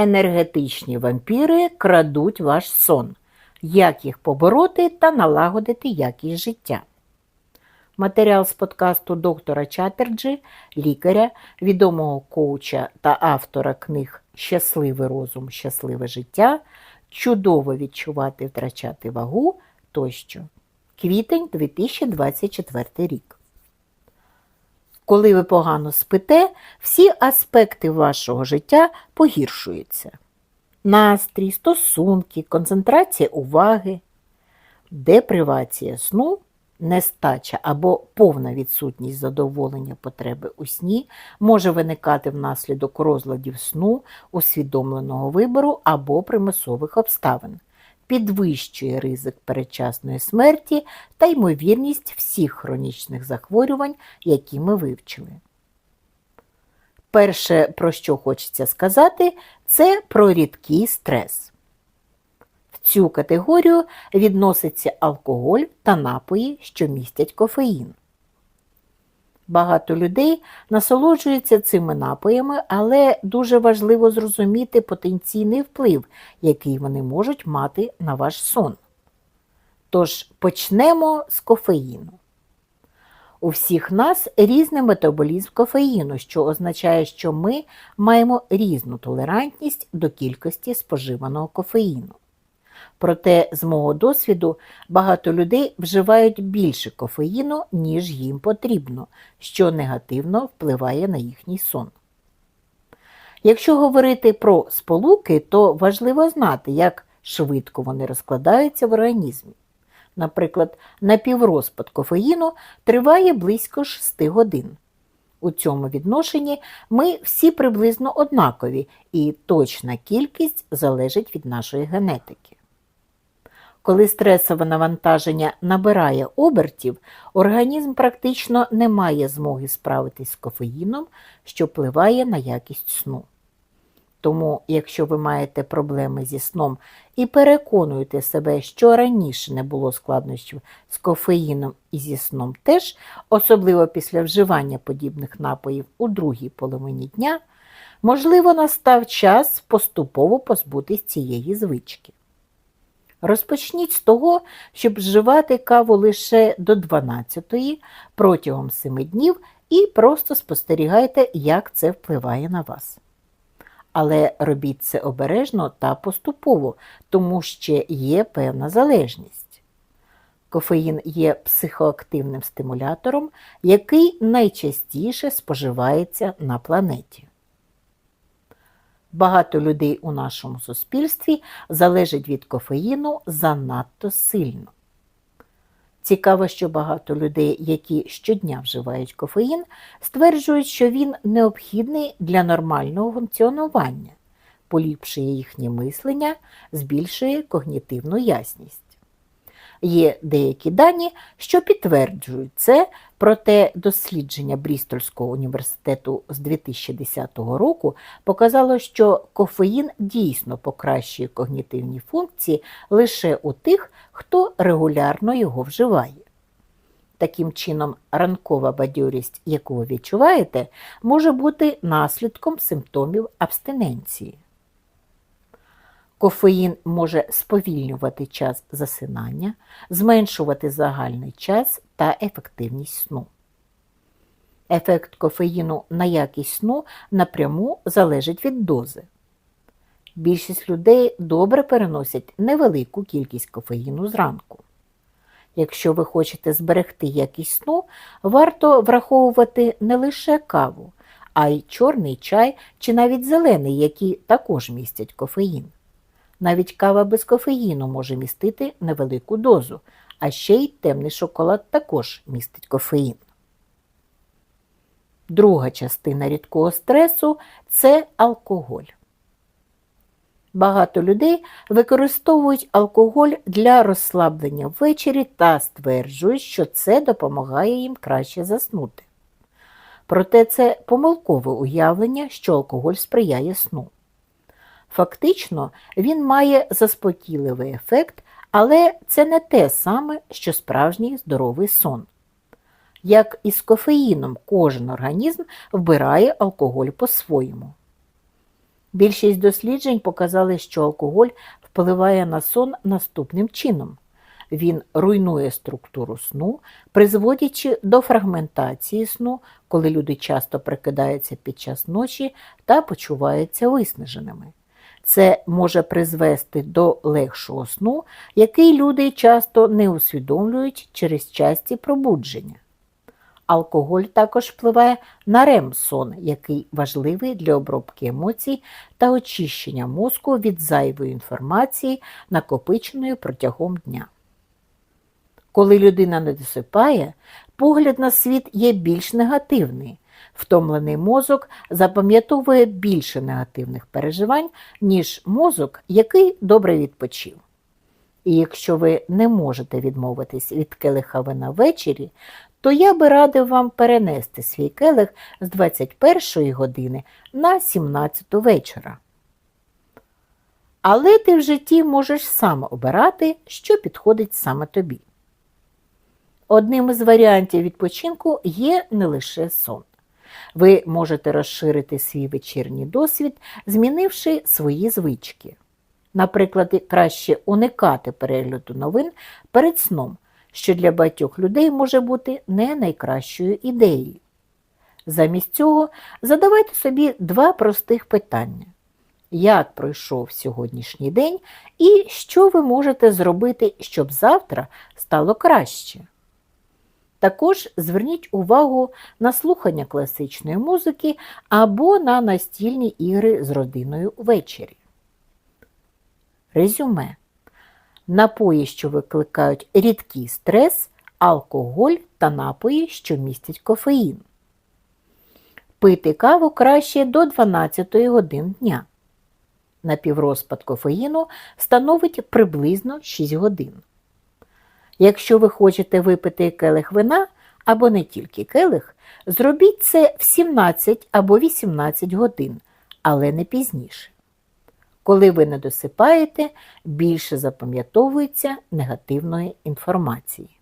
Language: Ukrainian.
Енергетичні вампіри крадуть ваш сон. Як їх побороти та налагодити якість життя. Матеріал з подкасту доктора Чатерджі, лікаря, відомого коуча та автора книг Щасливий розум, щасливе життя, чудово відчувати, втрачати вагу тощо. Квітень 2024 рік. Коли ви погано спите, всі аспекти вашого життя погіршуються. Настрій, стосунки, концентрація уваги, депривація сну, нестача або повна відсутність задоволення потреби у сні може виникати внаслідок розладів сну, усвідомленого вибору або примусових обставин, підвищує ризик передчасної смерті та ймовірність всіх хронічних захворювань, які ми вивчили. Перше, про що хочеться сказати, це про рідкий стрес. В цю категорію відноситься алкоголь та напої, що містять кофеїн. Багато людей насолоджуються цими напоями, але дуже важливо зрозуміти потенційний вплив, який вони можуть мати на ваш сон. Тож почнемо з кофеїну. У всіх нас різний метаболізм кофеїну, що означає, що ми маємо різну толерантність до кількості споживаного кофеїну. Проте, з мого досвіду, багато людей вживають більше кофеїну, ніж їм потрібно, що негативно впливає на їхній сон. Якщо говорити про сполуки, то важливо знати, як швидко вони розкладаються в організмі. Наприклад, напіврозпад кофеїну триває близько 6 годин. У цьому відношенні ми всі приблизно однакові, і точна кількість залежить від нашої генетики. Коли стресове навантаження набирає обертів, організм практично не має змоги справитись з кофеїном, що впливає на якість сну. Тому, якщо ви маєте проблеми зі сном і переконуєте себе, що раніше не було складнощів з кофеїном і зі сном теж, особливо після вживання подібних напоїв у другій половині дня, можливо, настав час поступово позбутись цієї звички. Розпочніть з того, щоб вживати каву лише до 12-ї протягом 7 днів і просто спостерігайте, як це впливає на вас. Але робіть це обережно та поступово, тому що є певна залежність. Кофеїн є психоактивним стимулятором, який найчастіше споживається на планеті. Багато людей у нашому суспільстві залежить від кофеїну занадто сильно. Цікаво, що багато людей, які щодня вживають кофеїн, стверджують, що він необхідний для нормального функціонування, поліпшує їхнє мислення, збільшує когнітивну ясність. Є деякі дані, що підтверджують це, проте дослідження Брістольського університету з 2010 року показало, що кофеїн дійсно покращує когнітивні функції лише у тих, хто регулярно його вживає. Таким чином, ранкова бадьорість, яку ви відчуваєте, може бути наслідком симптомів абстиненції. Кофеїн може сповільнювати час засинання, зменшувати загальний час та ефективність сну. Ефект кофеїну на якість сну напряму залежить від дози. Більшість людей добре переносять невелику кількість кофеїну зранку. Якщо ви хочете зберегти якість сну, варто враховувати не лише каву, а й чорний чай чи навіть зелений, які також містять кофеїн. Навіть кава без кофеїну може містити невелику дозу, а ще й темний шоколад також містить кофеїн. Друга частина рідкого стресу це алкоголь. Багато людей використовують алкоголь для розслаблення ввечері та стверджують, що це допомагає їм краще заснути. Проте це помилкове уявлення, що алкоголь сприяє сну. Фактично, він має заспокійливий ефект, але це не те саме, що справжній здоровий сон. Як і з кофеїном, кожен організм вбирає алкоголь по-своєму. Більшість досліджень показали, що алкоголь впливає на сон наступним чином. Він руйнує структуру сну, призводячи до фрагментації сну, коли люди часто прикидаються під час ночі та почуваються виснаженими. Це може призвести до легшого сну, який люди часто не усвідомлюють через часті пробудження. Алкоголь також впливає на рем-сон, який важливий для обробки емоцій та очищення мозку від зайвої інформації, накопиченої протягом дня. Коли людина не досипає, погляд на світ є більш негативний. Втомлений мозок запам'ятовує більше негативних переживань, ніж мозок, який добре відпочив. І якщо ви не можете відмовитись від келиха вина ввечері, то я би радив вам перенести свій келих з 21 години на 17 вечора. Але ти в житті можеш сам обирати, що підходить саме тобі. Одним із варіантів відпочинку є не лише сон. Ви можете розширити свій вечірній досвід, змінивши свої звички. Наприклад, краще уникати перегляду новин перед сном, що для багатьох людей може бути не найкращою ідеєю. Замість цього задавайте собі два простих питання: як пройшов сьогоднішній день і що ви можете зробити, щоб завтра стало краще? Також зверніть увагу на слухання класичної музики або на настільні ігри з родиною ввечері. Резюме. Напої, що викликають рідкий стрес, алкоголь та напої, що містять кофеїн. Пити каву краще до 12 годин дня. Напіврозпад кофеїну становить приблизно 6 годин. Якщо ви хочете випити келих вина або не тільки келих, зробіть це в 17 або 18 годин, але не пізніше. Коли ви не досипаєте, більше запам'ятовується негативної інформації.